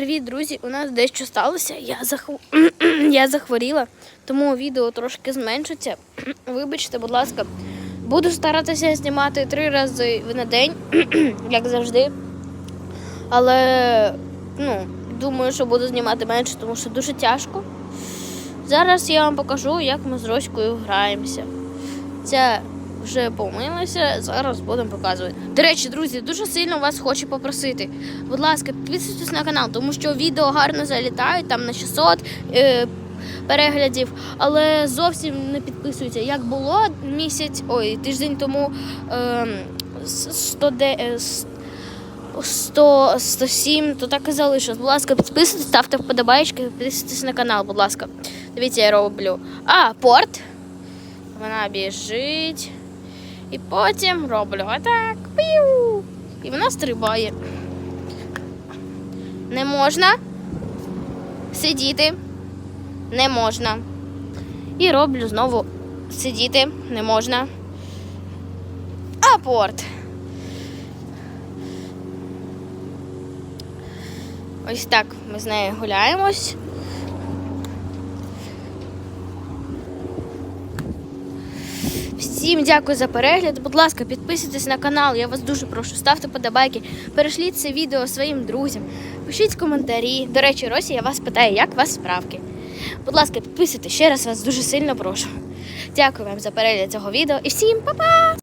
Привіт, друзі! У нас дещо сталося. Я, захв... я захворіла, тому відео трошки зменшиться. Вибачте, будь ласка, буду старатися знімати три рази на день, як завжди. Але ну, думаю, що буду знімати менше, тому що дуже тяжко. Зараз я вам покажу, як ми з Роською граємося. Це вже помилися, зараз будемо показувати. До речі, друзі, дуже сильно вас хочу попросити. Будь ласка, підписуйтесь на канал, тому що відео гарно залітають там на 600 е, переглядів, але зовсім не підписуються. Як було місяць, ой, тиждень тому е, 100, де, е, 100, 107, то так і залишилось. Будь ласка, підписуйтесь, ставте вподобайки, підписуйтесь на канал, будь ласка. Дивіться, я роблю. А, порт. Вона біжить. І потім роблю отак. Піу. І вона стрибає. Не можна сидіти. Не можна. І роблю знову сидіти не можна. Апорт. Ось так ми з нею гуляємось. Всім дякую за перегляд. Будь ласка, підписуйтесь на канал. Я вас дуже прошу. Ставте подобайки, перешліть це відео своїм друзям, пишіть коментарі. До речі, Росі, я вас питаю, як у вас справки. Будь ласка, підписуйтесь ще раз вас дуже сильно прошу. Дякую вам за перегляд цього відео і всім па-па!